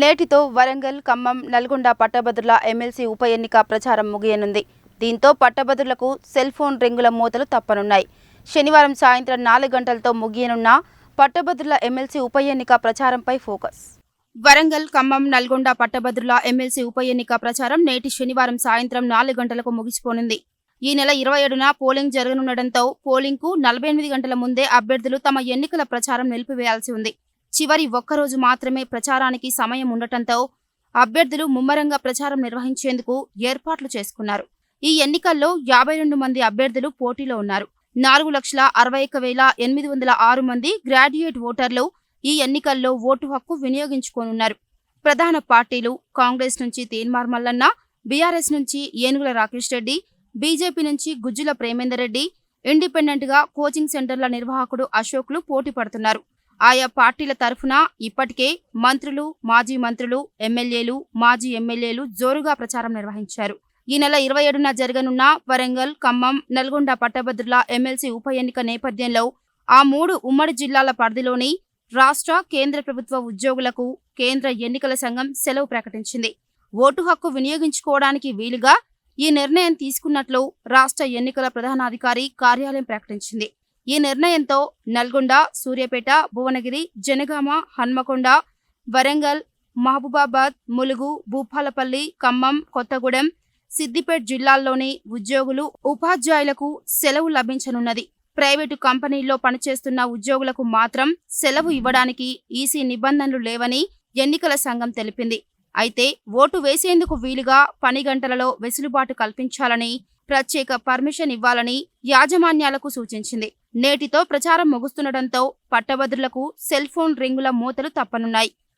నేటితో వరంగల్ ఖమ్మం నల్గొండ పట్టభద్రుల ఎమ్మెల్సీ ఉప ఎన్నిక ప్రచారం ముగియనుంది. దీంతో పట్టభద్రులకు సెల్ ఫోన్ రింగుల మూతలు తప్పనున్నాయి. శనివారం సాయంత్రం నాలుగు గంటలతో ముగియనున్న పట్టభద్రుల ఎమ్మెల్సీ ఉప ఎన్నిక ప్రచారంపై ఫోకస్. వరంగల్ ఖమ్మం నల్గొండ పట్టభద్రుల ఎమ్మెల్సీ ఉప ఎన్నిక ప్రచారం నేటి శనివారం సాయంత్రం నాలుగు గంటలకు ముగిసిపోనుంది. ఈ నెల ఇరవై ఏడున పోలింగ్ జరగనుండటంతో పోలింగ్కు నలభై ఎనిమిది గంటల ముందే అభ్యర్థులు తమ ఎన్నికల ప్రచారం నిలిపివేయాల్సి ఉంది. చివరి ఒక్కరోజు మాత్రమే ప్రచారానికి సమయం ఉండటంతో అభ్యర్థులు ముమ్మరంగా ప్రచారం నిర్వహించేందుకు ఏర్పాట్లు చేసుకున్నారు. ఈ ఎన్నికల్లో యాభై రెండు మంది అభ్యర్థులు పోటీలో ఉన్నారు. నాలుగు లక్షల అరవై ఒక్క వేల ఎనిమిది వందల ఆరు మంది గ్రాడ్యుయేట్ ఓటర్లు ఈ ఎన్నికల్లో ఓటు హక్కు వినియోగించుకోనున్నారు. ప్రధాన పార్టీలు కాంగ్రెస్ నుంచి తీన్మార్ మల్లన్న బీఆర్ఎస్ నుంచి ఏనుగుల రాకేష్ రెడ్డి బీజేపీ నుంచి గుజ్జుల ప్రేమేందర్ రెడ్డి ఇండిపెండెంట్గా కోచింగ్ సెంటర్ల నిర్వాహకుడు అశోక్లు పోటీ పడుతున్నారు. ఆయా పార్టీల తరఫున ఇప్పటికే మంత్రులు మాజీ మంత్రులు ఎమ్మెల్యేలు మాజీ ఎమ్మెల్యేలు జోరుగా ప్రచారం నిర్వహించారు. ఈ నెల ఇరవై ఏడున జరగనున్న వరంగల్ ఖమ్మం నల్గొండ పట్టభద్రుల ఎమ్మెల్సీ ఉప ఎన్నిక నేపథ్యంలో ఆ మూడు ఉమ్మడి జిల్లాల పరిధిలోని రాష్ట్ర కేంద్ర ప్రభుత్వ ఉద్యోగులకు కేంద్ర ఎన్నికల సంఘం సెలవు ప్రకటించింది. ఓటు హక్కు వినియోగించుకోవడానికి వీలుగా ఈ నిర్ణయం తీసుకున్నట్లు రాష్ట్ర ఎన్నికల ప్రధానాధికారి కార్యాలయం ప్రకటించింది. ఈ నిర్ణయంతో నల్గొండ సూర్యాపేట భువనగిరి జనగామ హన్మకొండ వరంగల్ మహబూబాబాద్ ములుగు భూపాలపల్లి ఖమ్మం కొత్తగూడెం సిద్దిపేట జిల్లాల్లోని ఉద్యోగులు ఉపాధ్యాయులకు సెలవు లభించనున్నది. ప్రైవేటు కంపెనీల్లో పనిచేస్తున్న ఉద్యోగులకు మాత్రం సెలవు ఇవ్వడానికి ఈసీ నిబంధనలు లేవని ఎన్నికల సంఘం తెలిపింది. అయితే ఓటు వేసేందుకు వీలుగా పని గంటలలో వెసులుబాటు కల్పించాలని ప్రత్యేక పర్మిషన్ ఇవ్వాలని యాజమాన్యాలకు సూచించింది. నేటితో ప్రచారం ముగుస్తుండటంతో పట్టభద్రులకు సెల్ ఫోన్ రింగుల మూతలు తప్పనున్నాయి.